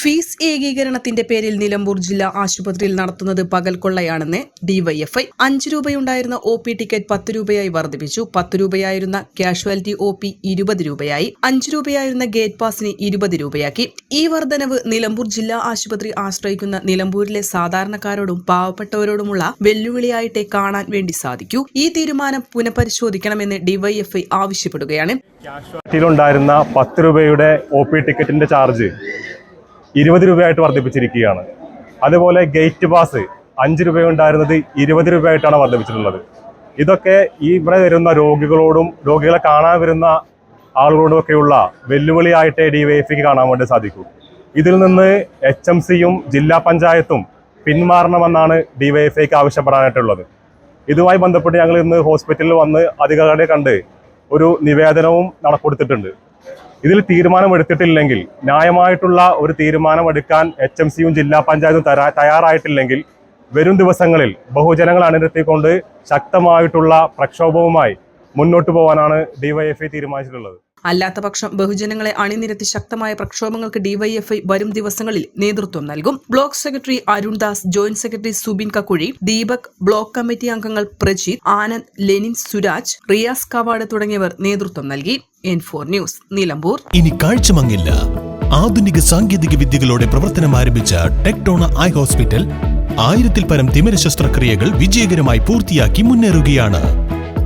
Fees ഏകീകരണത്തിന്റെ പേരിൽ നിലമ്പൂർ ജില്ലാ ആശുപത്രിയിൽ നടത്തുന്നത് പകൽ കൊള്ളയാണെന്ന് ഡിവൈഎഫ്ഐ. അഞ്ച് രൂപയുണ്ടായിരുന്ന ഒ പി ടിക്കറ്റ് പത്ത് രൂപയായി വർദ്ധിപ്പിച്ചു. പത്ത് രൂപയായിരുന്ന കാഷ്വാലിറ്റി ഒ പി ഇരുപത് രൂപയായി. അഞ്ച് രൂപയായിരുന്ന ഗേറ്റ് പാസിന് ഇരുപത് രൂപയാക്കി. ഈ വർധനവ് നിലമ്പൂർ ജില്ലാ ആശുപത്രി ആശ്രയിക്കുന്ന നിലമ്പൂരിലെ സാധാരണക്കാരോടും പാവപ്പെട്ടവരോടുമുള്ള വെല്ലുവിളിയായിട്ടേ കാണാൻ വേണ്ടി സാധിക്കൂ. ഈ തീരുമാനം പുനഃപരിശോധിക്കണമെന്ന് ഡിവൈഎഫ്ഐ ആവശ്യപ്പെടുകയാണ്. ഉണ്ടായിരുന്ന പത്ത് രൂപയുടെ ഒ പി ടിക്കറ്റിന്റെ ചാർജ് ഇരുപത് രൂപയായിട്ട് വർദ്ധിപ്പിച്ചിരിക്കുകയാണ്. അതുപോലെ ഗേറ്റ് പാസ് അഞ്ച് രൂപയുണ്ടായിരുന്നത് ഇരുപത് രൂപയായിട്ടാണ് വർദ്ധിപ്പിച്ചിട്ടുള്ളത്. ഇതൊക്കെ ഈ ഇവിടെ വരുന്ന രോഗികളോടും രോഗികളെ കാണാൻ വരുന്ന ആളുകളോടും ഒക്കെയുള്ള വെല്ലുവിളിയായിട്ടേ ഡി വൈ കാണാൻ വേണ്ടി സാധിക്കൂ. ഇതിൽ നിന്ന് എച്ച് എം സിയും ജില്ലാ പഞ്ചായത്തും പിന്മാറണമെന്നാണ് ഡി വൈ എഫ് ഐക്ക് ആവശ്യപ്പെടാനായിട്ടുള്ളത്. ഇതുമായി ബന്ധപ്പെട്ട് ഞങ്ങൾ ഇന്ന് ഹോസ്പിറ്റലിൽ വന്ന് അധികാരികളെ കണ്ട് ഒരു നിവേദനവും നടക്കൊടുത്തിട്ടുണ്ട് ഇതിൽ തീരുമാനമെടുത്തിട്ടില്ലെങ്കിൽ ന്യായമായിട്ടുള്ള ഒരു തീരുമാനമെടുക്കാൻ എച്ച് എം സിയും ജില്ലാ പഞ്ചായത്തും തയ്യാറായിട്ടില്ലെങ്കിൽ വരും ദിവസങ്ങളിൽ ബഹുജനങ്ങൾ അണിനിരത്തിക്കൊണ്ട് ശക്തമായിട്ടുള്ള പ്രക്ഷോഭവുമായി മുന്നോട്ട് പോകാനാണ് ഡിവൈഎഫ്ഐ തീരുമാനിച്ചിട്ടുള്ളത്. അല്ലാത്ത പക്ഷം ബഹുജനങ്ങളെ അണിനിരത്തി ശക്തമായ പ്രക്ഷോഭങ്ങൾക്ക് ഡിവൈഎഫ്ഐ വരും ദിവസങ്ങളിൽ നേതൃത്വം നൽകും. Block secretary Arundas joint secretary Subin Kakkuzhi Deepak block committee അംഗങ്ങൾ പ്രജിത് ആനന്ദ് ലെനിൻ സുരാജ് റിയാസ് കവാട് തുടങ്ങിയവർ നേതൃത്വം നൽകി. N four news Nilambur. ഇനി കാഴ്ചമങ്ങില്ല. ആധുനിക സാങ്കേതിക വിദ്യകളോടെ പ്രവർത്തനം ആരംഭിച്ച ടെക്ടോണ ഐ ഹോസ്പിറ്റൽ ആയിരത്തിൽ പരം തിമിര ശസ്ത്രക്രിയകൾ വിജയകരമായി പൂർത്തിയാക്കി മുന്നേറുകയാണ്.